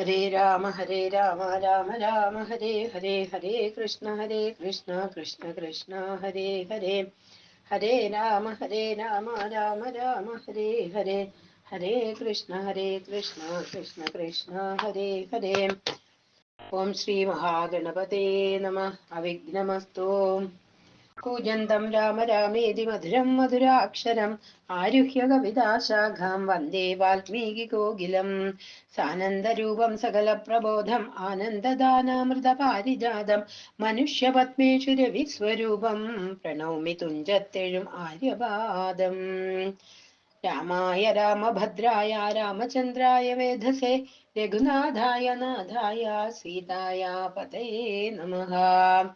ഹരേ രാമ ഹരേ രാമ രാമ രാമ ഹരേ ഹരേ ഹരേ കൃഷ്ണ ഹരേ കൃഷ്ണ കൃഷ്ണ കൃഷ്ണ ഹരേ ഹരേ. ഹരേ രാമ ഹരേ രാമ രാമ രാമ ഹരേ ഹരേ. ഹരേ കൃഷ്ണ ഹരേ കൃഷ്ണ കൃഷ്ണ കൃഷ്ണ ഹരേ ഹരേ. ഓം ശ്രീ മഹാഗണപതേ നമ. അവിഘ്നമസ്തു. कूजन्तं राम रामेदि मधुरं मधुराक्षरम् आरुह्य सकल वंदे वाल्मीकिकोकिलं सानन्दरूपं सकलप्रबोधम् आनन्ददानामृतपारिजातं मनुष्यपद्मेषु रविस्वरूपं प्रणौमि तुञ्जत्तेഴുम् आर्यपादम्। रामाय रामभद्राय रामचन्द्राय वेधसे रघुनाथाय नाथाय सीताया पतये नमः।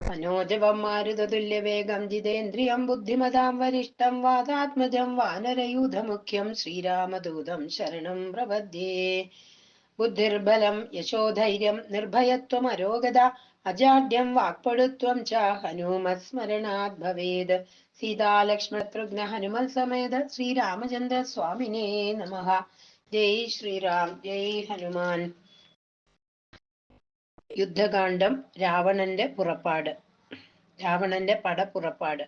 സീതായ മാരുതതുല്യ വേഗം മനോജവം ജിതേന്ദ്രിയം ബുദ്ധിമതാം വരിഷ്ടം വാതാത്മജം വാനരയൂഥമുഖ്യം ശ്രീരാമദൂതം ശരണം പ്രപദ്യേ. ബുദ്ധിർബലം യശോധൈര്യം നിർഭയത്വം അരോഗത അജാഢ്യം വാക്പടുത്വം ച ഹനുമത് സ്മരണാത് ഭവേത്. സീതാലക്ഷ്മണത്രുഘ്ന ഹനുമൽ സമേത ശ്രീരാമചന്ദ്ര സ്വാമിനേ നമഃ. ജയ് ശ്രീരാം ജയ് ഹനുമാൻ. യുദ്ധകാന്ഡം രാവണന്റെ പുറപ്പാട്. രാവണന്റെ പടപ്പുറപ്പാട്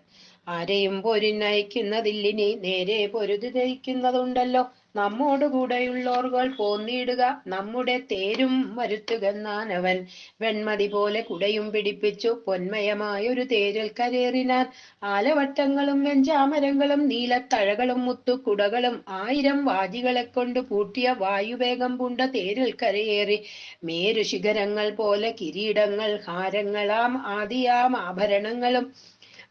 ആരെയും പൊരിനയിക്കുന്നതില്ലിനി നേരെ പൊരുതി നയിക്കുന്നതുണ്ടല്ലോ. നമ്മോട് കൂടെയുള്ളോർകൾ പോന്നിടുക നമ്മുടെ തേരും വരുത്തുകന്നാനവൻ. വെൺമതി പോലെ കുടയും പിടിപ്പിച്ചു പൊന്മയമായൊരു തേരിൽ കരേറിനാൻ ആലവട്ടങ്ങളും വെഞ്ചാമരങ്ങളും നീലത്തഴകളും മുത്തുക്കുടകളും ആയിരം വാജികളെ കൊണ്ട് പൂട്ടിയ വായുവേഗം പൂണ്ട തേരിൽ കരയേറി. മേരു ശിഖരങ്ങൾ പോലെ കിരീടങ്ങൾ ഹാരങ്ങളാം ആദിയാം ആഭരണങ്ങളും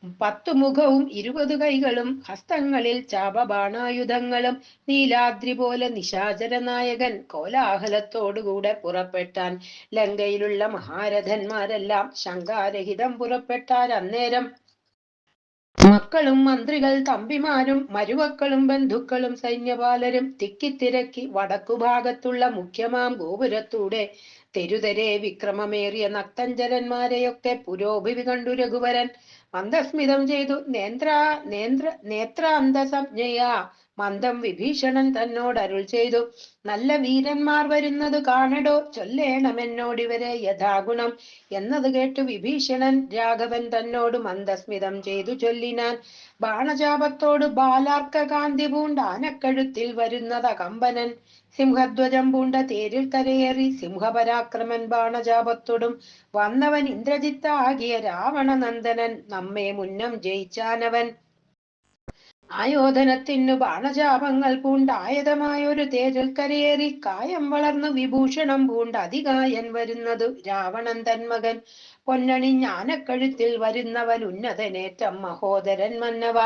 പത്തു മുഖവും ഇരുപത് കൈകളും ഹസ്തങ്ങളിൽ ചാപബാണായുധങ്ങളും നീലാദ്രി പോലെ നിശാചര നായകൻ കോലാഹലത്തോടുകൂടെ പുറപ്പെട്ടാൻ ലങ്കയിലുള്ള മഹാരഥന്മാരെല്ലാം ശങ്കാരഹിതം പുറപ്പെട്ടാൽ അന്നേരം. മക്കളും മന്ത്രികൾ തമ്പിമാരും മരുമക്കളും ബന്ധുക്കളും സൈന്യപാലരും തിക്കിത്തിരക്കി വടക്കുഭാഗത്തുള്ള മുഖ്യമാം ഗോപുരത്തൂടെ തെരുതരെ വിക്രമമേറിയ നക്തഞ്ചരന്മാരെയൊക്കെ പുരോഭിവി കണ്ടു രഘുവരൻ. മന്ദസ്മിതം ചെയ്തു. നേത്ര നേത്ര നേത്രാന്തസംജ്ഞയാ മന്ദം വിഭീഷണൻ തന്നോട് അരുൾ ചെയ്തു. നല്ല വീരന്മാർ വരുന്നത് കാണടോ? ചൊല്ലേണം ചൊല്ലേണമെന്നോടിവരെ യഥാഗുണം. എന്നത് കേട്ട് വിഭീഷണൻ രാഘവൻ തന്നോട് മന്ദസ്മിതം ചെയ്തു ചൊല്ലിനാൻ. ബാണചാപത്തോട് ബാലാർക്ക കാന്തി പൂണ്ട ആനക്കഴുത്തിൽ വരുന്നത് കമ്പനൻ സിംഹധ്വജം പൂണ്ട തേരിൽ കരയേറി സിംഹപരാക്രമൻ ബാണജാപത്തോടും. വന്നവൻ ഇന്ദ്രജിത്താകിയ രാവണനന്ദനൻ നമ്മെ മുന്നം ജയിച്ചാനവൻ. ആയോധനത്തിനു ബാണജാപങ്ങൾ പൂണ്ടായതമായൊരു തേരിൽ കരയേറി കായം വളർന്നു വിഭൂഷണം പൂണ്ട അതികായൻ വരുന്നതു രാവണൻ തന്മകൻ. പൊന്നണിഞ്ഞാനക്കഴുത്തിൽ വരുന്നവൻ ഉന്നതനേറ്റം മഹോദരൻ മന്നവ.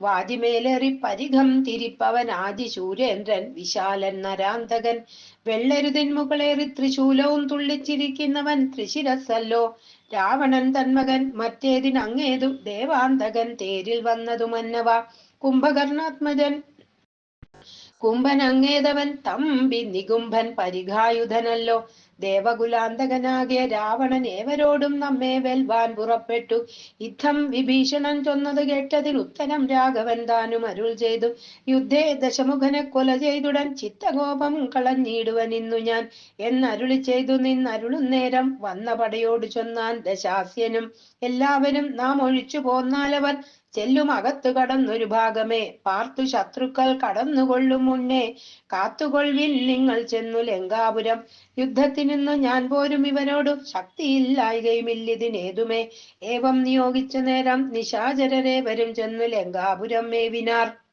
വാതിമേലേറി പരിഘം തിരിപ്പവൻ ആദിശൂരേന്ദ്രൻ വിശാലൻ നരാന്തകൻ. വെള്ളരുതിൻ മുകളേറി ത്രിശൂലവും തുള്ളിച്ചിരിക്കുന്നവൻ ത്രിശിരസല്ലോ രാവണൻ തന്മകൻ മറ്റേതിനങ്ങേതു ദേവാന്തകൻ തേരിൽ വന്നതു മന്നവ. കുംഭകർണാത്മജൻ കുംഭൻ അങ്ങേതവൻ തമ്പി നികുംഭൻ പരിഘായുധനല്ലോ. ദേവകുലാന്തകനാകിയ രാവണൻ ഏവരോടും നമ്മെ വെൽവാൻ പുറപ്പെട്ടു. യുദ്ധം വിഭീഷണൻ ചൊന്നത് കേട്ടതിൽ ഉത്തരം രാഘവൻ താനും അരുൾ ചെയ്തു. യുദ്ധേ ദശമുഖനെ കൊല ചെയ്തുടൻ ചിത്തകോപം കളഞ്ഞിടുവൻ ഇന്നു ഞാൻ. എന്നരുളി ചെയ്തു നിന്നരുളും നേരം വന്ന പടയോട് ചൊന്നാൻ ദശാസ്യനും. എല്ലാവരും നാം ഒഴിച്ചു പോന്നാലവർ ചെല്ലും അകത്ത് കടന്നൊരു ഭാഗമേ. പാർത്തു ശത്രുക്കൾ കടന്നുകൊള്ളും മുന്നേ കാത്തുകൊള്ളിൽ നിങ്ങൾ ചെന്നു ലങ്കാപുരം. യുദ്ധത്തിനിന്നു ഞാൻ പോരും ഇവരോടു ശക്തിയില്ലായകയുമില്ലിതിനേതുമേ. ഏവം നിയോഗിച്ച നേരം നിശാചരരേവരും ചെന്നു ലങ്കാപുരം മേവിനാർ.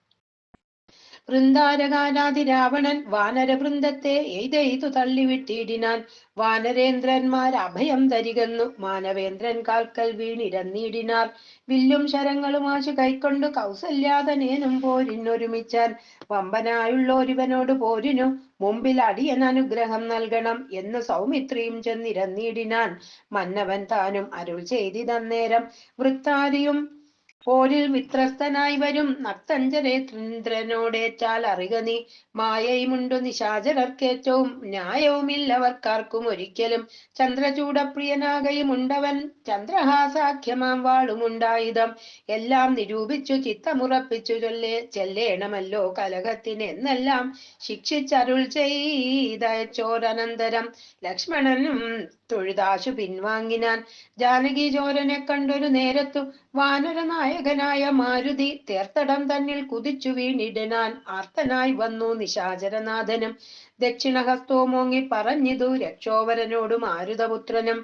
വൃന്ദാരകാരാതി രാവണൻ വാനരവൃന്ദത്തെ എയ്തെയ്തു തള്ളിവിട്ടിടിനാൻ. വാനരേന്ദ്രന്മാർ അഭയം തരികന്നു. മാനവേന്ദ്രൻ കാൽക്കൽ വീണിരന്നിടിനാർ. വില്ലും ശരങ്ങളും ആശു കൈക്കൊണ്ടു കൗസല്യാതനേനും പോരിനൊരുമിച്ചാൻ. വമ്പനായുള്ള ഒരുവനോട് പോരിനു മുമ്പിൽ അടിയൻ അനുഗ്രഹം നൽകണം എന്ന് സൗമിത്രിയും ചെന്നിരന്നിടിനാൻ. മന്നവൻ താനും അരുൾ ചെയ്തിതന്നേരം വൃത്താരിയും പോരിൽ മിത്രസ്ഥനായി വരും നക്തഞ്ചരേന്ദ്രനോടേറ്റാൽ അറിക നീ. മായയുമുണ്ടു നിശാചരർക്കേറ്റവും ന്യായവുമില്ലവർക്കാർക്കും ഒരിക്കലും. ചന്ദ്രചൂടപ്രിയനാകയുമുണ്ടവൻ ചന്ദ്രഹാസാഖ്യമാം വാളുമുണ്ടായുധം. എല്ലാം നിരൂപിച്ചു ചിത്തമുറപ്പിച്ചു ചൊല്ലേ ചെല്ലേണമല്ലോ കലകത്തിനെന്നെല്ലാം ശിക്ഷിച്ചരുൾ ചെയ്തോരനന്തരം ലക്ഷ്മണനും തൊഴുതാശു പിൻവാങ്ങിനാൻ. ജാനകി ചോരനെ കണ്ടൊരു നേരത്തു വാനര നായകനായ മാരുതി തേർത്തടം തന്നിൽ കുതിച്ചു വീണിടനാൻ ആർത്തനായി വന്നു നിശാചരനാഥനും. ദക്ഷിണഹസ്തോമോങ്ങി പറഞ്ഞിതു രക്ഷോവരനോടും മാരുതപുത്രനും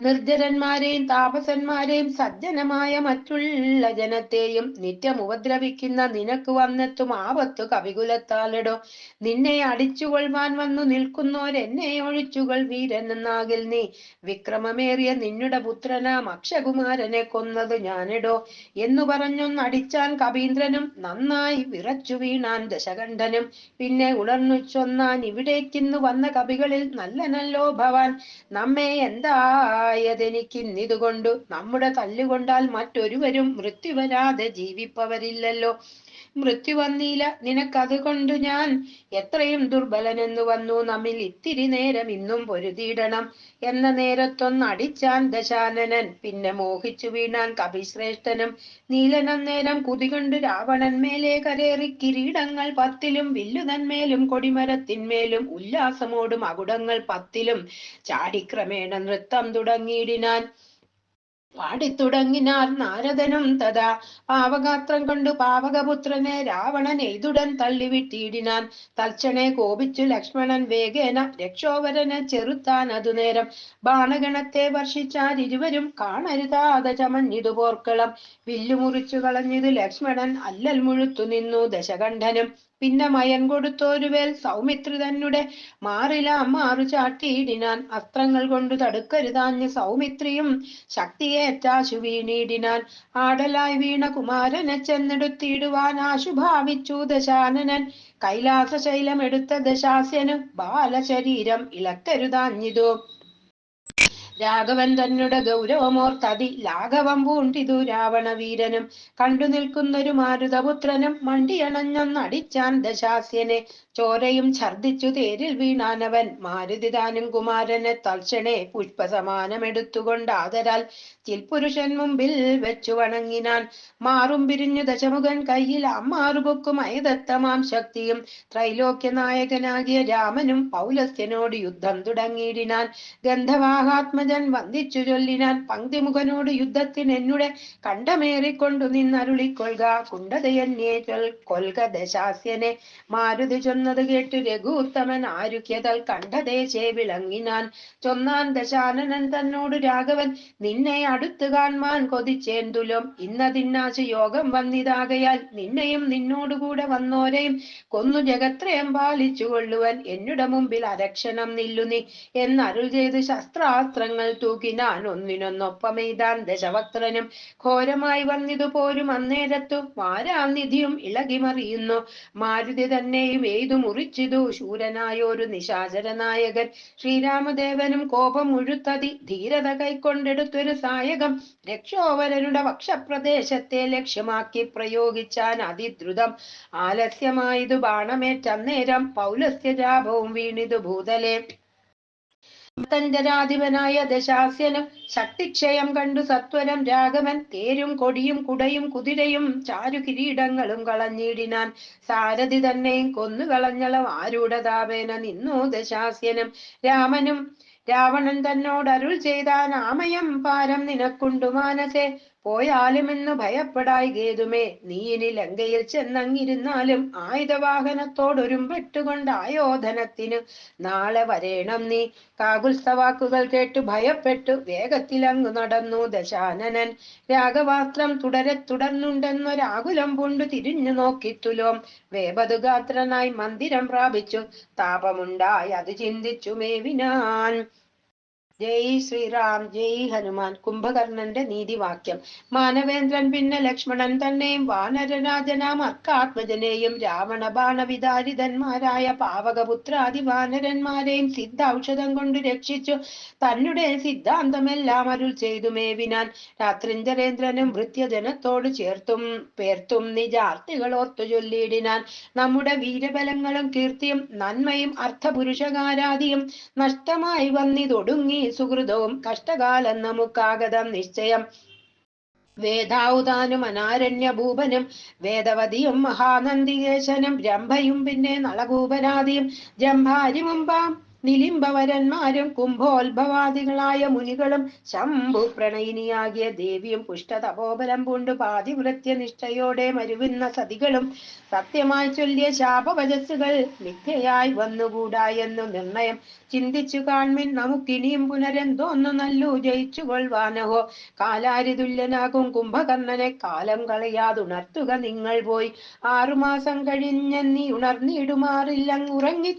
നിർജരന്മാരെയും താപസന്മാരെയും സജ്ജനമായ മറ്റുള്ള ജനത്തെയും നിത്യം ഉപദ്രവിക്കുന്ന നിനക്ക് വന്നെത്തും ആപത്തു കവികുലത്താലിടോ. നിന്നെ അടിച്ചുകൊള്ളുവാൻ വന്നു നിൽക്കുന്നോരെന്നെ ഒഴിച്ചുകൾ വീരനെന്നാകിൽ നീ. വിക്രമമേറിയ നിന്നുടെ പുത്രനാം അക്ഷകുമാരനെ കൊന്നത് ഞാനിടോ. എന്നു പറഞ്ഞൊന്നടിച്ചാൻ കവീന്ദ്രനും നന്നായി വിറച്ചു വീണാൻ ദശകണ്ഠനും. പിന്നെ ഉണർന്നു ചൊന്നാൻ ഇവിടേക്കിന്ന് വന്ന കവികളിൽ നല്ലനല്ലോ ഭവാൻ. നമ്മെ എന്താ ആയതെനിക്കിന്നിതുകൊണ്ടു നമ്മുടെ തല്ലുകൊണ്ടാൽ മറ്റൊരുവരും മൃത്യു വരാതെ ജീവിപ്പവരില്ലല്ലോ. മൃത്യു വന്നില്ല നിനക്കതുകൊണ്ട് ഞാൻ എത്രയും ദുർബലനെന്നു വന്നു. നമ്മിൽ ഇത്തിരി നേരം ഇന്നും പൊരുതിയിടണം എന്ന നേരത്തൊന്നടിച്ചാൻ ദശാനനൻ പിന്നെ മോഹിച്ചു വീണാൻ കപിശ്രേഷ്ഠനും നീലനം നേരം കുതികൊണ്ട് രാവണൻ മേലെ കരേറി കിരീടങ്ങൾ പത്തിലും വില്ലുതന്മേലും കൊടിമരത്തിന്മേലും ഉല്ലാസമോടും അകുടങ്ങൾ പത്തിലും ചാടിക്രമേണ നൃത്തം തുടങ്ങിയിടിനാൻ. പാടിത്തുടങ്ങിനാർ നാരദനും തഥാ പാവഗാത്രം കൊണ്ട് പാവകപുത്രനെ രാവണൻ എയ്തുടൻ തള്ളിവിട്ടിയിടിനാൻ തൽക്ഷണേ കോപിച്ചു ലക്ഷ്മണൻ വേഗേന രക്ഷോവരനെ ചെറുത്താൻ അതു നേരം ബാണഗണത്തെ വർഷിച്ചാൽ ഇരുവരും കാണരുതാതെ ചമഞ്ഞിതു പോർക്കളം. വില്ലുമുറിച്ചു കളഞ്ഞിതു ലക്ഷ്മണൻ അല്ലൽ മുഴുത്തു നിന്നു ദശകണ്ഠനും. പിന്നെ മയൻ കൊടുത്തോരുവേൽ സൗമിത്രി തന്നെ മാറിലാം മാറു ചാട്ടിയിടിനാൻ. അസ്ത്രങ്ങൾ കൊണ്ടു തടുക്കരുതാഞ്ഞ് സൗമിത്രിയും ശക്തിയേറ്റാശു വീണിടിനാൻ ആടലായി വീണ കുമാരനെ ചെന്നെടുത്തിടുവാൻ ആശുഭാവിച്ചു ദശാനനൻ. കൈലാസശൈലം എടുത്ത ദശാസ്യനും ബാലശരീരം ഇളക്കരുതാഞ്ഞിതു. രാഘവൻ തന്നുട ഗൗരവമോർത്തതി. ലാഘവം പൂണ്ടിതു രാവണവീരനും കണ്ടു നിൽക്കുന്നൊരു മാരുതപുത്രനും മണ്ടിയണഞ്ഞൊന്നടിച്ചാൻ ദശാസ്യനെ. ചോരയും ഛർദിച്ചു തേരിൽ വീണാനവൻ. മാരുതിദാനും കുമാരനെ തൽക്ഷണേ പുഷ്പസമാനമെടുത്തുകൊണ്ട് ആദരാൽ ചിൽപുരുഷൻ മുമ്പിൽ വെച്ചു വണങ്ങിനാൻ. മാറും പിരിഞ്ഞു ദശമുഖൻ കയ്യിൽ അമ്മാറുപൊക്കും അയദത്തമാം ശക്തിയും. ത്രൈലോക്യ നായകനാകിയ രാമനും പൗലസ്യനോട് യുദ്ധം തുടങ്ങിയിടിനാൻ. ഗന്ധവാഹാത്മജൻ വന്ദിച്ചു ചൊല്ലിനാൻ പങ്ക്തിമുഖനോട് യുദ്ധത്തിന് എന്നുടെ കണ്ടമേറിക്കൊണ്ടു നിന്നരുളിക്കൊള്ളുക. കുണ്ടതയന്യേ ചൊൽ കൊൽക ദശാസ്യനെ. മാരുതി ചൊന്നത് കേട്ടു രഘുത്തമൻ ആരുക്യതൽ കണ്ഠദേശേ വിളങ്ങിനാൻ ചൊന്നാൻ ദശാനനൻ തന്നോട് രാഘവൻ നിന്നെ അടുത്തു കാൺമാൻ കൊതിച്ചേന്തുലും ഇന്നതിന്നാശ യോഗം വന്നിതാകയാൽ നിന്നെയും നിന്നോടുകൂടെ വന്നോരെയും കൊന്നു ജഗത്രയം പാലിച്ചു കൊള്ളുവൻ എന്നുടെ മുമ്പിൽ അരക്ഷണം നില്ലുനി. എന്നരുൾ ചെയ്ത് ശസ്ത്രാസ്ത്രങ്ങൾ തൂക്കിനാൻ ഒന്നിനൊന്നൊപ്പമെയ്താൻ ദശവക്രനും ഘോരമായി വന്നിതു പോരും അന്നേരത്തു. വാരാനിധിയും ഇളകിമറിയുന്നു? മാരുതി തന്നെയും എയ്തു മുറിച്ചിതു. ശൂരനായൊരു നിശാചര നായകൻ ശ്രീരാമദേവനും കോപം മുഴുത്തതി ധീരത കൈക്കൊണ്ടെടുത്തൊരു സായകം. രക്ഷോവരനുടെ വക്ഷപ്രദേശത്തെ ലക്ഷ്യമാക്കി പ്രയോഗിച്ചാൻ അതിദ്രുതം. ആലസ്യമായതു ബാണമേറ്റന്നേരം പൗലസ്ത്യജാപവും വീണിതു ഭൂതലെ. തഞ്ചരാധിപനായ ദശാസ്യനും ശക്തിക്ഷയം കണ്ടു സത്വരം രാഘവൻ തേരും കൊടിയും കുടയും കുതിരയും ചാരു കിരീടങ്ങളും കളഞ്ഞിടിനാൻ. സാരഥി തന്നെയും കൊന്നു കളഞ്ഞളം ആരൂഢതാപേന നിന്നു ദശാസ്യനും രാമനും. രാവണൻ തന്നോട് അരുൾ ചെയ്താൻ ആമയം പാരം നിനക്കുണ്ടു മാനസേ. പോയാലുമെന്നു ഭയപ്പെടായി ഗേതുമേ നീ ഇനി ലങ്കയിൽ ചെന്നങ്ങിരുന്നാലും ആയുധവാഹനത്തോടൊരുമ്പെട്ടുകൊണ്ട് ആയോധനത്തിന് നാളെ വരേണം നീ. കാകുൽസവാക്കുകൾ കേട്ടു ഭയപ്പെട്ടു. വേഗത്തിൽ വേഗത്തിലങ്ങു നടന്നു ദശാനനൻ. രാഗവാസ്ത്രം തുടരെ തുടർന്നുണ്ടെന്നൊരാകുലം കൊണ്ടു തിരിഞ്ഞു നോക്കിത്തുലോം. വേപതുഗാത്രനായി മന്ദിരം പ്രാപിച്ചു. താപമുണ്ടായി അത് ചിന്തിച്ചു മേവിനാൻ. ജയ് ശ്രീറാം ജയ് ഹനുമാൻ കുംഭകർണന്റെ നീതിവാക്യം. മാനവേന്ദ്രൻ പിന്നെ ലക്ഷ്മണൻ തന്നെയും വാനരരാജനാം അർക്കാത്മജനെയും രാവണ ബാണവിതാരിതന്മാരായ പാവകപുത്രാദി വാനരന്മാരെയും സിദ്ധ ഔഷധം കൊണ്ട് രക്ഷിച്ചു. തന്നെ സിദ്ധാന്തമെല്ലാം അരുൾ ചെയ്തു മേവിനാൻ. രാത്രിഞ്ചരേന്ദ്രനും വൃത്യജനത്തോട് ചേർത്തും പേർത്തും നിജാർത്ഥികൾ ഓർത്തു ചൊല്ലിയിടിനാൻ. നമ്മുടെ വീരബലങ്ങളും കീർത്തിയും നന്മയും അർത്ഥപുരുഷകാരാദിയും നഷ്ടമായി വന്നിതൊടുങ്ങി. സുഹൃതവും കഷ്ടകാലം നമുക്കാഗതം നിശ്ചയം. വേദാവുതാനും അനാരണ്യ ഭൂപനും വേദവതിയും മഹാനന്ദികേശനും രംഭയും പിന്നെ നളകൂപനാദിയും ജംഭാരി ജംഭാരിമുമ്പാം നിലിംബവരന്മാരും കുംഭോത്ഭവാദികളായ മുനികളും ശംഭു പ്രണയിനിയാകിയ ദേവിയും പുഷ്ടതപോബലം പൂണ്ട് പാതിവൃത്യ നിഷ്ഠയോടെ മരുവുന്ന സതികളും സത്യമായി ചൊല്ലിയ ശാപവചസ്സുകൾ മിഥ്യയായി വന്നുകൂടാ എന്നു നിർണയം ചിന്തിച്ചു കാൺമിൻ നമുക്കിനിയും പുനരെന്തോന്നു നല്ലു ജയിച്ചു കൊള്ളുവാനഹോ കാലാരിതുല്യനാകും കുംഭകർണനെ കാലം കളയാതുണർത്തുക നിങ്ങൾ പോയി. ആറുമാസം കഴിഞ്ഞെന്നീ ഉണർന്നിടുമാറില്ലങ് ഉറങ്ങി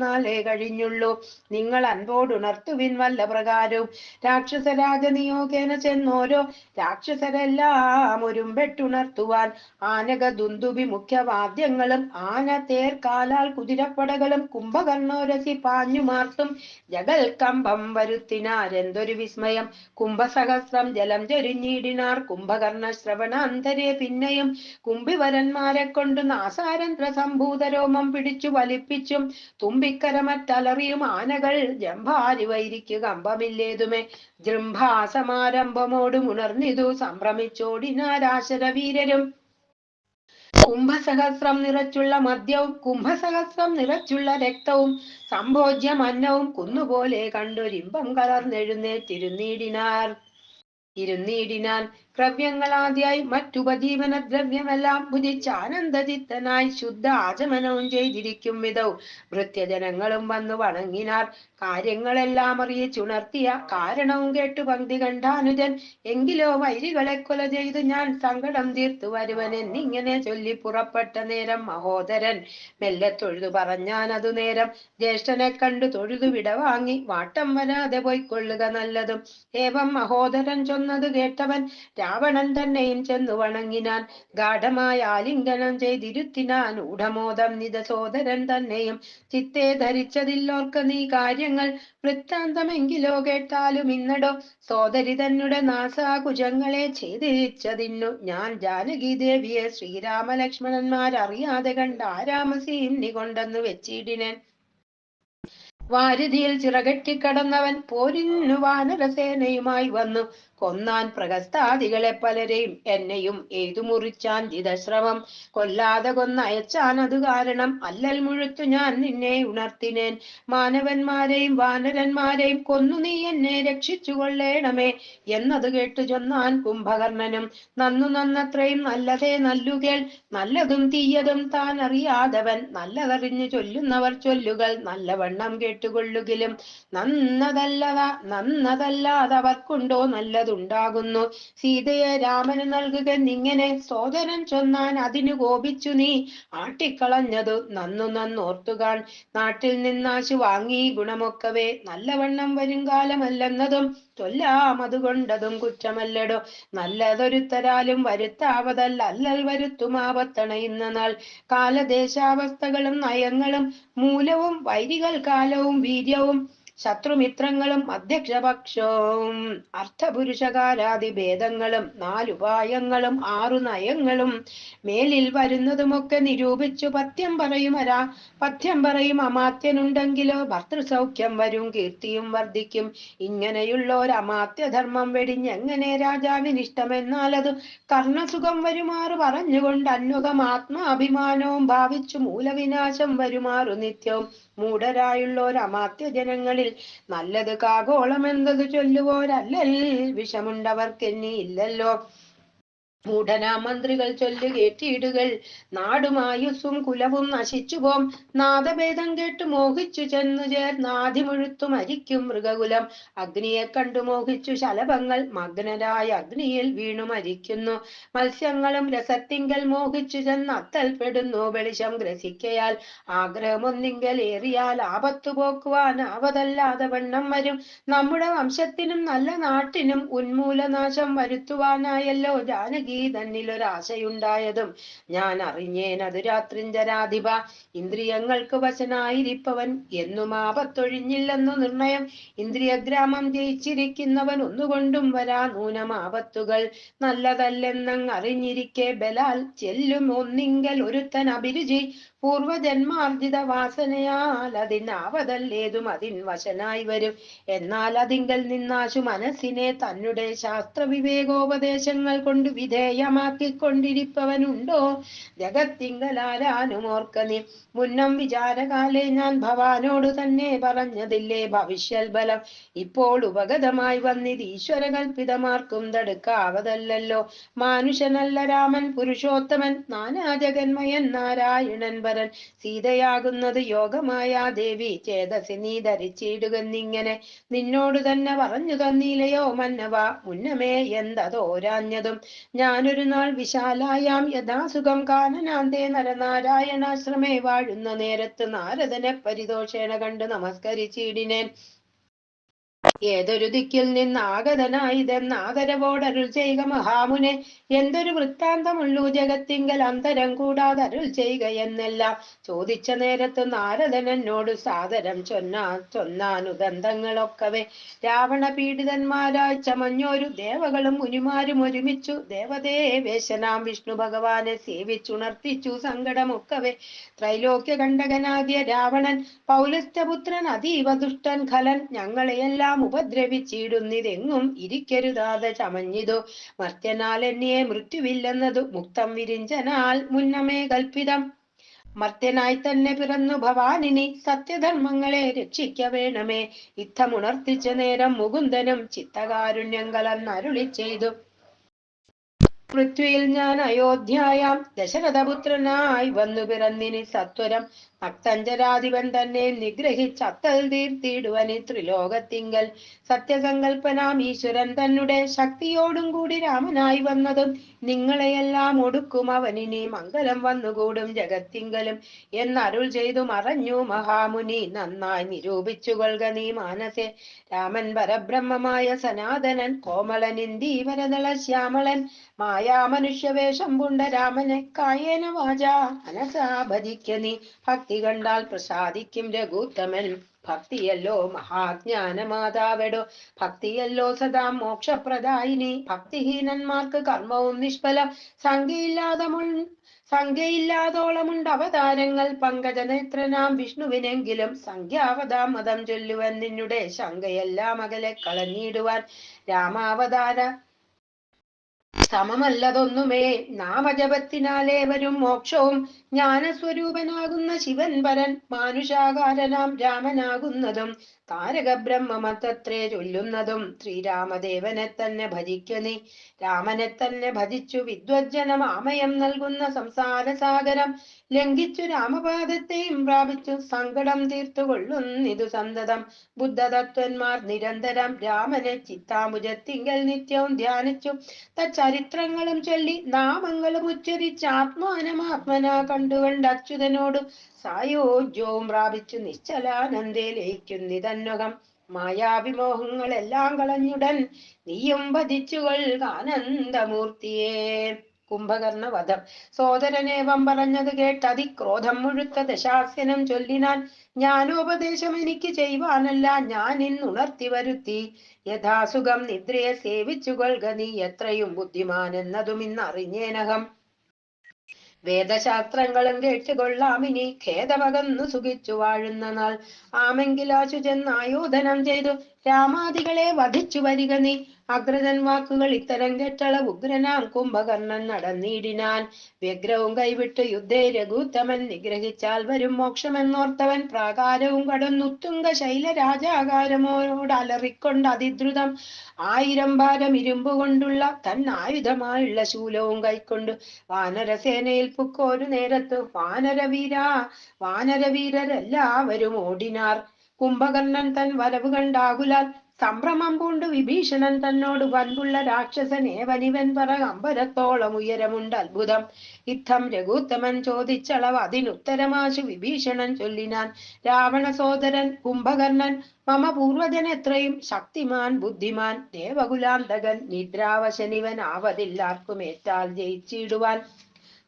നാളേ കഴിഞ്ഞുള്ളൂ. നിങ്ങൾ അൻപോടുണർത്തുവിൻ വല്ല പ്രകാരവും രാക്ഷസരാജ നിയോഗേന ചെന്നോരോ. രാക്ഷസരെല്ലാം ഒരുമ്പെട്ടുണർത്തുവാൻ ആനക ദുന്ദുബി മുഖ്യവാദ്യങ്ങളും ആന തേർ കാലാൽ കുതിരപ്പടകളും കുംഭകർണോരസി പാഞ്ഞുമാർത്തും. ജഗൽ കമ്പം വരുത്തിനാരെന്തൊരു വിസ്മയം. കുംഭസഹസ്രം ജലം ചൊരിഞ്ഞിടിനാർ. കുംഭകർണ ശ്രവണാന്തരെ പിന്നെയും. കുംഭിവരന്മാരെ കൊണ്ട് നാസാരന്ത്ര സംഭൂതരോമം പിടിച്ചു വലിപ്പിച്ചും. തുമ്പിക്കരമറ്റലറിയും ആനകൾ ജംഭാരി വൈരിക്ക് കമ്പമില്ലേതുമേ. ജൃംഭാസമാരംഭമോടും ഉണർന്നിതു സംഭ്രമിച്ചോടിനാരാശരവീരരും. കുംഭസഹസ്രം നിറച്ചുള്ള മദ്യവും കുംഭസഹസ്രം നിറച്ചുള്ള രക്തവും സംഭോജ്യ മന്നവും കുന്നുപോലെ കണ്ടൊരിമ്പം കലർന്നെഴുന്നേറ്റിരുന്നീടിനാർ. ഇരുന്നീടിനാൻ ക്രവ്യങ്ങളാദ്യായി മറ്റുപജീവന ദ്രവ്യമെല്ലാം ഭുജിച്ച് ആനന്ദചിത്തനായി ശുദ്ധ ആചമനവും ചെയ്തിരിക്കും വിധവും വൃത്യജനങ്ങളും വന്നു വണങ്ങിനാർ കാര്യങ്ങളെല്ലാം അറിയിച്ചുണർത്തിയ കാരണവും കേട്ടു പങ്ക്തി കണ്ടാനുജൻ എങ്കിലോ വൈരികളെ കൊല ചെയ്തു ഞാൻ സങ്കടം തീർത്തു വരുവൻ എന്നിങ്ങനെ ചൊല്ലി പുറപ്പെട്ട നേരം മഹോദരൻ. മെല്ലെ തൊഴുതു പറഞ്ഞാനതു നേരം ജ്യേഷ്ഠനെ കണ്ടു തൊഴുതു വിടവാങ്ങി വാട്ടം വരാതെ പോയിക്കൊള്ളുക നല്ലതും. ഏവം മഹോദരൻ ചൊന്നത് കേട്ടവൻ രാവണൻ തന്നെയും ചെന്നു വണങ്ങിനാൻ. ഗാഠമായ ആലിംഗനം ചെയ്തിരുത്തിനാൻ ഉടമോദം നിത സോദരൻ തന്നെയും. ചിത്തെ ധരിച്ചതില്ലോർക്ക് നീ കാര്യങ്ങൾ വൃത്താന്തമെങ്കിലോ കേട്ടാലും ഇന്നടോ. സോദരി തന്നെ നാസാകുജങ്ങളെ ഛേദിച്ചതിന്നു. ഞാൻ ജാനകി ദേവിയെ ശ്രീരാമലക്ഷ്മണന്മാരറിയാതെ കണ്ട ആരാമസീന്നി കൊണ്ടെന്നു വെച്ചിടിനേൻ. വാരുതിയിൽ ചിറകെട്ടിക്കടന്നവൻ പോരിന്നു വാനരസേനയുമായി വന്നു. കൊന്നാൻ പ്രഹസ്താദികളെ പലരെയും എന്നെയും ഏതു മുറിച്ചാൻ ദിതശ്രമം കൊല്ലാതെ കൊന്നയച്ചാൻ അത് കാരണം അല്ലൽ മുഴുത്തു ഞാൻ നിന്നെ ഉണർത്തിനേൻ. മാനവന്മാരെയും വാനരന്മാരെയും കൊന്നു നീ എന്നെ രക്ഷിച്ചു കൊള്ളേണമേ എന്നത് കേട്ടു ചൊന്നാൻ കുംഭകർണനും. നന്നു നന്നത്രയും നല്ലതേ നല്ലുകേൾ. നല്ലതും തീയതും താൻ അറിയാതവൻ. നല്ലതറിഞ്ഞു ചൊല്ലുന്നവർ ചൊല്ലുകൾ. നല്ലവണ്ണം കേട്ടുകൊള്ളുകിലും. നന്നതല്ലതാ നന്നതല്ലാതവർക്കുണ്ടോ നല്ലതുണ്ടാകുന്നു സീതയെ രാമന് നൽകുക നിങ്ങനെ സോദരൻ ചൊന്നാൻ അതിനു കോപിച്ചു നീ. ആട്ടിക്കളഞ്ഞതു നന്നു നന്നോർത്തുകാൺ നാട്ടിൽ നിന്നാശു വാങ്ങി ഗുണമൊക്കവേ. നല്ലവണ്ണം വരും കാലമല്ലെന്നതും ചൊല്ലാമതുകൊണ്ടതും കുറ്റമല്ലടോ. നല്ലതൊരുത്തരാലും വരുത്താവതല്ല. അല്ലൽ വരുത്തുമാപത്തണയുന്ന നാൾ. കാലദേശാവസ്ഥകളും നയങ്ങളും മൂലവും വൈരികൾ കാലവും വീര്യവും ശത്രുമിത്രങ്ങളും അധ്യക്ഷപക്ഷവും അർത്ഥപുരുഷകാരാദി ഭേദങ്ങളും നാലുപായങ്ങളും ആറു നയങ്ങളും മേലിൽ വരുന്നതുമൊക്കെ നിരൂപിച്ചു. പഥ്യം പറയുമരാ പഥ്യം പറയും അമാത്യനുണ്ടെങ്കിലോ ഭർത്തൃസൗഖ്യം വരും കീർത്തിയും വർദ്ധിക്കും. ഇങ്ങനെയുള്ളൊരമാത്യധർമ്മം വെടിഞ്ഞെങ്ങനെ രാജാവിന് ഇഷ്ടമെന്നാൽ അത് കർണസുഖം വരുമാറ് പറഞ്ഞുകൊണ്ട് അന്വകം ആത്മാഭിമാനവും ഭാവിച്ചു മൂലവിനാശം വരുമാറു നിത്യവും. മൂഢരായുള്ളോരമാത്യ ജനങ്ങളിൽ നല്ലത് കാഗോളം എന്തത് ചൊല്ലുവോരല്ലൽ വിഷമുണ്ടവർക്കെന്നി ഇല്ലല്ലോ മൂഢനാ മന്ത്രികൾ ചൊല്ലു കേട്ടിടുകൾ. നാടുമായുസ്സും കുലവും നശിച്ചുപോം. നാദഭേദം കേട്ട് മോഹിച്ചു ചെന്നു ചേർന്നാദി മുഴുത്തു മരിക്കും മൃഗകുലം. അഗ്നിയെ കണ്ടു മോഹിച്ചു ശലഭങ്ങൾ. മഗ്നരായ അഗ്നിയിൽ വീണു മരിക്കുന്നു. മത്സ്യങ്ങളും രസത്തിങ്കൽ മോഹിച്ചു ചെന്ന് അത്തൽപ്പെടുന്നു വെളിച്ചം ഗ്രസിക്കയാൽ ആഗ്രഹമൊന്നിങ്കൽ ഏറിയാൽ ആപത്തു പോക്കുവാൻ ആവതല്ലാതെ വണ്ണം വരും. നമ്മുടെ വംശത്തിനും നല്ല നാട്ടിനും ഉന്മൂലനാശം വരുത്തുവാനായല്ലോ ജാനകി. തന്നിലൊരാശയുണ്ടായതും ഞാൻ അറിഞ്ഞേനതു രാത്രിഞ്ചരാധിപ. ഇന്ദ്രിയങ്ങൾക്ക് വശനായിരിപ്പവൻ എന്നും ആപത്തൊഴിഞ്ഞില്ലെന്നു നിർണയം. ഇന്ദ്രിയഗ്രാമം ജയിച്ചിരിക്കുന്നവൻ ഒന്നുകൊണ്ടും വരാ നൂനമാപത്തുകൾ നല്ലതല്ലെന്നങ്ങ് അറിഞ്ഞിരിക്കെ ബലാൽ ചെല്ലും ഒന്നിങ്കൽ ഒരുത്തൻ അഭിരുചി. പൂർവജന്മാർജിത വാസനയാൽ അതിനാവതല്ലേതും അതിൻ വശനായി വരും. എന്നാൽ അതിങ്കൽ നിന്നാശു മനസ്സിനെ തന്നെ ശാസ്ത്ര വിവേകോപദേശങ്ങൾ കൊണ്ട് വിധേയമാക്കിക്കൊണ്ടിരിപ്പവനുണ്ടോ? ജഗത്തിങ്കലാരാനും ഓർക്ക നീ മുന്നം വിചാരകാലെ ഞാൻ ഭവാനോട് തന്നെ പറഞ്ഞതില്ലേ ഭവിഷ്യൽ ബലം. ഇപ്പോൾ ഉപഗതമായി വന്നിത് ഈശ്വര കൽപ്പിതമാർക്കും തടുക്കാവതല്ലോ മാനുഷനല്ല രാമൻ പുരുഷോത്തമൻ നാനാജഗന്മയൻ നാരായണൻ വരൻ സീതയാകുന്നത് യോഗമായ ദേവി. ചേതസി നീ ധരിച്ചിടുകന്നിങ്ങനെ. നിന്നോട് തന്നെ പറഞ്ഞു തന്നീലയോ മന്നവ. മുന്നമേ എന്തതോരാഞ്ഞതും ഞാനൊരു നാൾ വിശാലായാം. യഥാസുഖം കാനനാന്തേ നരനാരായണാശ്രമേ. വാഴുന്ന നേരത്ത് നാരദനെ പരിതോഷേണ കണ്ട് നമസ്കരിച്ചിടിനേൻ. ഏതൊരു ദിക്കിൽ നിന്നാഗതനായിതെന്നാദരവോടരുൾ ചെയ്യുക മഹാമുനെ. എന്തൊരു വൃത്താന്തമുള്ളു ജഗത്തിങ്കൽ അന്തരം കൂടാതെ അരുൾ ചെയ്യുക എന്നെല്ലാം. ചോദിച്ച നേരത്ത് നാരദൻ എന്നോട് സാദരം ചൊന്നാ ചൊന്നാനുദന്തങ്ങളൊക്കവേ രാവണ പീഡിതന്മാരായി ചമഞ്ഞോരു ദേവകളും മുനിമാരും ഒരുമിച്ചു. ദേവദേവേശനാം വിഷ്ണു ഭഗവാനെ സേവിച്ചുണർത്തിച്ചു സങ്കടമൊക്കവേ. ത്രൈലോക്യ കണ്ടകനാകിയ രാവണൻ പൗലസ്ത്യപുത്രൻ അതീവ ദുഷ്ടൻ ഖലൻ ഞങ്ങളെയെല്ലാം ഉപദ്രവിച്ചിടുന്നിതെങ്ങും ഇരിക്കരുതാതെ ചമഞ്ഞിതു. മർത്യനാൽ എന്നെ മൃത്യുവില്ലെന്നതു മുക്തം വിരിഞ്ചനാൽ മുന്നമേ കൽപ്പിതം. മർത്യനായി തന്നെ പിറന്നു ഭവാനിനി സത്യധർമ്മങ്ങളെ രക്ഷിക്ക വേണമേ. യുദ്ധമുണർത്തിച്ച നേരം മുകുന്ദനും ചിത്തകാരുണ്യം കലർന്നരുളി ചെയ്തു പൃഥ്വിയിൽ ഞാൻ അയോധ്യായാം. ദശരഥപുത്രനായി വന്നു പിറന്നിനി സത്വരം. ഭക്തഞ്ചരാധിപൻ തന്നെ നിഗ്രഹിച്ചത്തൽ തീർത്തിടുവനി ത്രിലോകത്തിങ്കൽ. സത്യസങ്കൽപ്പനാം ഈശ്വരൻ തന്നെ ശക്തിയോടും കൂടി രാമനായി വന്നതും നിങ്ങളെയെല്ലാം ഒടുക്കും. അവനിനി മംഗലം വന്നുകൂടും ജഗത്തിങ്കലും എന്നരുൾ ചെയ്തു മറഞ്ഞു മഹാമുനി. നന്നായി നിരൂപിച്ചു കൊൽക നീ മാനസെ. രാമൻ പരബ്രഹ്മമായ സനാതനൻ കോമളൻ ഇന്ദീവരതള ശ്യാമളൻ. മായാ മനുഷ്യവേഷം പുണ്ട രാമനെ കായേന വാച. മനസാ ഭജിക്ക നീ ഭക്തി കണ്ടാൽ പ്രസാദിക്കും രഘുത്തമൻ. ഭക്തിയല്ലോ മഹാജ്ഞാന മാതാവെടോ ഭക്തിയല്ലോ സദാ മോക്ഷപ്രദായിനി. ഭക്തിഹീനന്മാർക്ക് കർമ്മവും നിഷ്ഫലം. സംഖ്യയില്ലാതെ മുൻ സംഖ്യയില്ലാതോളമുണ്ട് അവതാരങ്ങൾ. പങ്കജനേത്രനാം വിഷ്ണുവിനെങ്കിലും സംഖ്യാവതാം മതം ചൊല്ലുവൻ നിന്നുടെ ശങ്കയെല്ലാം അകലെ കളഞ്ഞിടുവാൻ. രാമാവതാര സമമല്ലതൊന്നുമേ. നാമജപത്തിനാലേ വരും മോക്ഷവും ജ്ഞാനസ്വരൂപനാകുന്ന ശിവൻ പരൻ മാനുഷാകാരനാം രാമനാകുന്നതും. താരക ബ്രഹ്മമത്തത്രേ ചൊല്ലുന്നതും ശ്രീരാമദേവനെ തന്നെ ഭജിക്ക നീ. രാമനെ തന്നെ ഭജിച്ചു വിദ്വജ്ജനം ആമയം നൽകുന്ന സംസാര സാഗരം ലംഘിച്ചു രാമപാദത്തെയും പ്രാപിച്ചു സങ്കടം തീർത്തുകൊള്ളുന്നിതു സന്തതം. ബുദ്ധതത്വന്മാർ നിരന്തരം രാമനെ ചിത്താമുജത്തിങ്കൽ നിത്യവും ധ്യാനിച്ചു. തച്ചരിത്രങ്ങളും ചൊല്ലി നാമങ്ങളും ഉച്ചരിച്ച് ആത്മാനമാത്മന കണ്ടുകൊണ്ട് അച്യുതനോട് സായോജ്യവും പ്രാപിച്ചു ലയിക്കുന്നിതന്നകം മായാവിമോഹങ്ങളെല്ലാം കളഞ്ഞുടൻ നീയും ഭജിച്ചുകൊള്ളുക ആനന്ദമൂർത്തിയേ. കുംഭകർണ വധം സോദരനേവം പറഞ്ഞത് കേട്ട് അതിക്രോധം മുഴുത്ത ദശാസ്യനം ചൊല്ലിനാൻ ജ്ഞാനോപദേശം എനിക്ക് ചെയ്യുവാനല്ല ഞാൻ ഇന്നുണർത്തി വരുത്തി. യഥാസുഖം നിദ്രയെ സേവിച്ചു കൊള്ളുക നീ എത്രയും ബുദ്ധിമാൻ എന്നതും ഇന്നറിഞ്ഞേനകം വേദശാസ്ത്രങ്ങളും കേട്ടുകൊള്ളാമിനി ഖേദമകന്നു സുഖിച്ചു വാഴുന്ന നാൾ. ആമെങ്കിലാശു ചെന്ന് ആയോധനം ചെയ്തു. രാമാദികളെ വധിച്ചു വരിക നീ. അഗ്രതൻ വാക്കുകൾ ഇത്തരം കെട്ടള ഉഗ്രനാം കുംഭകർണൻ നടന്നിടിനാൻ. വ്യഗ്രവും കൈവിട്ട് യുദ്ധേ രഘുത്തമൻ നിഗ്രഹിച്ചാൽ വരും മോക്ഷമെന്നോർത്തവൻ. പ്രാകാരവും കടന്നുത്തുങ്ക ശൈല രാജാകാരമോരോട് അലറിക്കൊണ്ട് അതിദ്രുതം. ആയിരം ഭാരം ഇരുമ്പ് കൊണ്ടുള്ള തൻ ആയുധമായുള്ള ശൂലവും കൈക്കൊണ്ട് വാനരസേനയിൽ പുക്കോരു നേരത്ത് വാനരവീര. വാനരവീരരെല്ലാവരും ഓടിനാർ. കുംഭകർണൻ തൻ വരവ് കണ്ടാകുലാൽ സംഭ്രമം പൂണ്ട് വിഭീഷണൻ തന്നോട് വൻപുള്ള രാക്ഷസനെ ഏവനിവൻ പറ അമ്പരത്തോളം ഉയരമുണ്ട് അത്ഭുതം. ഇത്തം രഘുത്തമൻ ചോദിച്ചളവ് അതിനുത്തരമാശു വിഭീഷണൻ ചൊല്ലിനാൻ. രാവണ സോദരൻ കുംഭകർണൻ മമ പൂർവജൻ എത്രയും ശക്തിമാൻ ബുദ്ധിമാൻ ദേവകുലാന്തകൻ നിദ്രാവശനിവൻ ആവതില്ലാർക്കും ഏറ്റാൽ ജയിച്ചിടുവാൻ.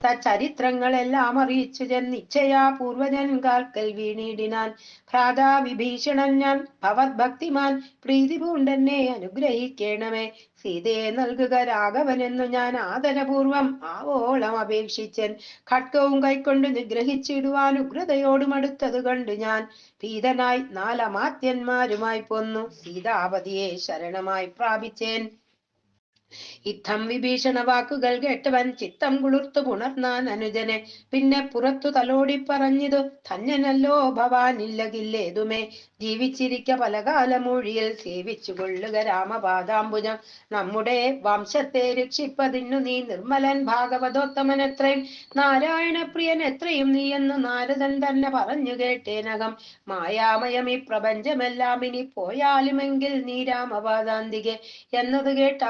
തച്ചരിത്രങ്ങളെല്ലാം അറിയിച്ചു ചെന്നിച്ഛയാ പൂർവജൻകാൽക്കൽ വീണിടിനാൻ. ഭ്രാതാ വിഭീഷണൻ ഞാൻ ഭവത്ഭക്തിമാൻ പ്രീതി പൂണ്ടെന്നെ അനുഗ്രഹിക്കണമേ. സീതയെ നൽകുക രാഘവനെന്നു ഞാൻ ആദരപൂർവം ആവോളം അപേക്ഷിച്ചൻ. ഖഡ്ഗവും കൈക്കൊണ്ട് നിഗ്രഹിച്ചിടുവാൻ ഉഗ്രതയോടും അടുത്തത് കണ്ടു ഞാൻ. ഭീതനായി നാലമാത്യന്മാരുമായി പൊന്നു. സീതാപതിയെ ശരണമായി പ്രാപിച്ചേൻ. ഇത്തം വിഭീഷണ വാക്കുകൾ കേട്ടവൻ ചിത്തം കുളിർത്തു പുണർന്നാൻ അനുജനെ പിന്നെ പുറത്തു തലോടി പറഞ്ഞിതു ധന്യനല്ലോ ഭവാനില്ലകില്ലേതുമേ. ജീവിച്ചിരിക്ക പലകാലമൊഴിയിൽ സേവിച്ചു കൊള്ളുക രാമപാദാംബുജം. നമ്മുടെ വംശത്തെ രക്ഷിപ്പതിന്നു നീ നിർമ്മലൻ ഭാഗവതോത്തമൻ എത്രയും നാരായണ പ്രിയൻ എത്രയും നീ എന്ന് നാരദൻ തന്നെ പറഞ്ഞു കേട്ടേനകം. മായാമയം ഈ പ്രപഞ്ചമെല്ലാം ഇനി പോയാലുമെങ്കിൽ നീ രാമപാദാന്തികെ എന്നത് കേട്ട്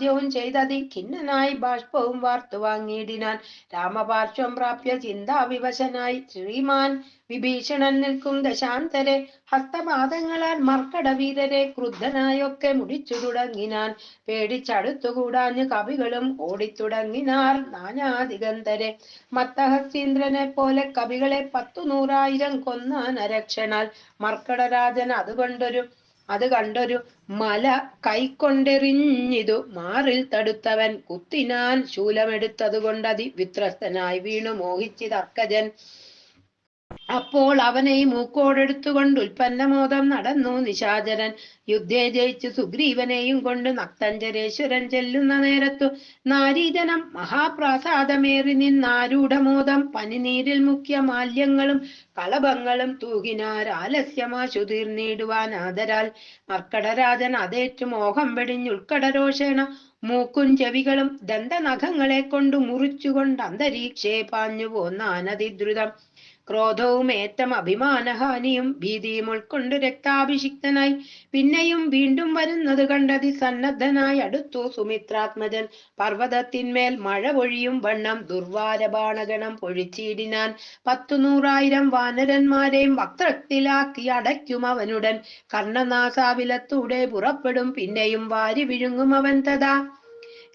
അഭിവാദ്യവും ചെയ്തതി ഖിന്നനായി ബാഷ്പവും വാർത്തു വാങ്ങിയിടിനാൻ. രാമപാർശ്വം പ്രാപ്യ ചിന്താവിവശനായി ശ്രീമാൻ വിഭീഷണൻ നിൽക്കും ദശാന്തരെ. ഹസ്തപാദങ്ങളാൽ മർക്കട വീരരെ ക്രുദ്ധനായൊക്കെ മുടിച്ചു തുടങ്ങിനാൻ. പേടിച്ചടുത്തുകൂടാഞ്ഞു കവികളും ഓടിത്തുടങ്ങിനാർ നാനാദിഗന്ധരെ മത്തഹസ്തീന്ദ്രനെ പോലെ കവികളെ പത്തു നൂറായിരം കൊന്നാൻ അരക്ഷണാൽ മർക്കടരാജൻ അതുകൊണ്ടൊരു അത് കണ്ടൊരു മല കൈക്കൊണ്ടെറിഞ്ഞിതു. മാറിൽ തടുത്തവൻ കുത്തിനാൻ ശൂലമെടുത്തതുകൊണ്ടതി വിത്രസ്തനായി വീണു മോഹിച്ചിതർക്കജൻ. അപ്പോൾ അവനെ മൂക്കോടെടുത്തുകൊണ്ട് ഉൽപ്പന്നമോദം നടന്നു. നിശാചരൻ യുദ്ധേ ജയിച്ചു. സുഗ്രീവനെയും കൊണ്ട് നക്തഞ്ചരേശ്വരൻ ചെല്ലുന്ന നേരത്തു നാരീജനം മഹാപ്രാസാദമേറി നിന്നാരൂഢമോദം പനിനീരിൽ മുഖ്യ മാല്യങ്ങളും കളഭങ്ങളും തൂകിനാരാലസ്യമാശു തീർന്നിടുവാൻ ആദരാൽ മർക്കടരാജൻ അതേറ്റു മോഹം വെടിഞ്ഞുൾക്കടരോഷേണ മൂക്കും ചെവികളും ദന്തനഖങ്ങളെ കൊണ്ട് മുറിച്ചുകൊണ്ട് അന്തരീക്ഷേ പാഞ്ഞു പോന്നാനതിദ്രുതം ക്രോധവും ഏറ്റം അഭിമാനഹാനിയും ഭീതിയും ഉൾക്കൊണ്ട് രക്താഭിഷിക്തനായി പിന്നെയും വീണ്ടും വരുന്നത് കണ്ടതി സന്നദ്ധനായി അടുത്തു സുമിത്രാത്മജൻ. പർവതത്തിന്മേൽ മഴ പൊഴിയും വണ്ണം ദുർവാരബാണഗണം പൊഴിച്ചിടിനാൻ പത്തു നൂറായിരം വാനരന്മാരെയും വക്രത്തിലാക്കി അടയ്ക്കും അവനുടൻ. കർണനാസാവിലത്തൂടെ പുറപ്പെടും പിന്നെയും വാരി വിഴുങ്ങും അവൻ തഥാ.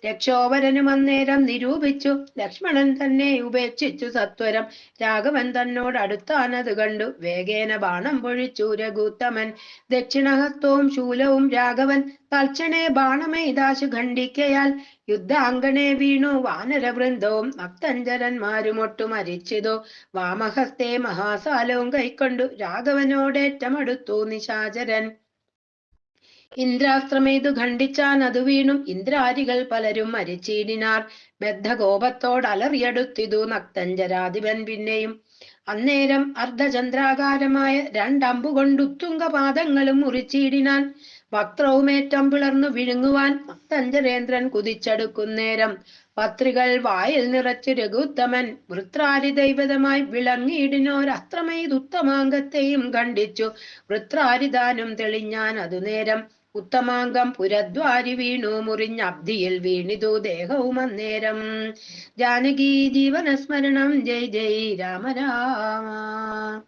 രക്ഷോവരനും അന്നേരം നിരൂപിച്ചു. ലക്ഷ്മണൻ തന്നെ ഉപേക്ഷിച്ചു സത്വരം. രാഘവൻ തന്നോട് അടുത്താനത് കണ്ടു. വേഗേന ബാണം പൊഴിച്ചു രഘുത്തമൻ. ദക്ഷിണഹസ്തവും ശൂലവും രാഘവൻ. തൽക്ഷണേ ബാണമെയ്താശു ഖണ്ഡിക്കയാൽ. യുദ്ധാംഗണേ വീണു വാനരവൃന്ദവും നക്തഞ്ചരന്മാരുമൊട്ടു മരിച്ചിതു. വാമഹസ്തേ മഹാസാലവും കൈക്കൊണ്ടു രാഘവനോടേറ്റമടുത്തു നിശാചരൻ. ഇന്ദ്രാസ്ത്രമേതു ഖണ്ഡിച്ചാൻ അതു വീണും ഇന്ദ്രാരികൾ പലരും മരിച്ചീടിനാർ ബദ്ധകോപത്തോട് അലറിയടുത്തിതു നക്തഞ്ചരാധിപൻ പിന്നെയും. അന്നേരം അർദ്ധചന്ദ്രാകാരമായ രണ്ടമ്പു കൊണ്ടുത്തുങ്കപാദങ്ങളും മുറിച്ചിടിനാൻ വക്രവുമേറ്റം പിളർന്നു വിഴുങ്ങുവാൻ നക്തഞ്ചരേന്ദ്രൻ കുതിച്ചടുക്കുന്നേരം. പത്രികൾ വായിൽ നിറച്ച് രഘുത്തമൻ വൃത്രാരി ദൈവതമായി വിളങ്ങിയിടിനോരസ്ത്രമേതുത്തമാംഗത്തെയും ഖണ്ഡിച്ചു. വൃത്രാരിദാനം തെളിഞ്ഞാൻ അതു നേരം ഉത്തമാംഗം പുരദ്വാരി വീണു മുറിഞ്ഞ അബ്ദിയിൽ വീണിതു ദേഹവും അന്നേരം. ജാനകി ജീവനസ്മരണം ജയ് ജയ് രാമ രാമ.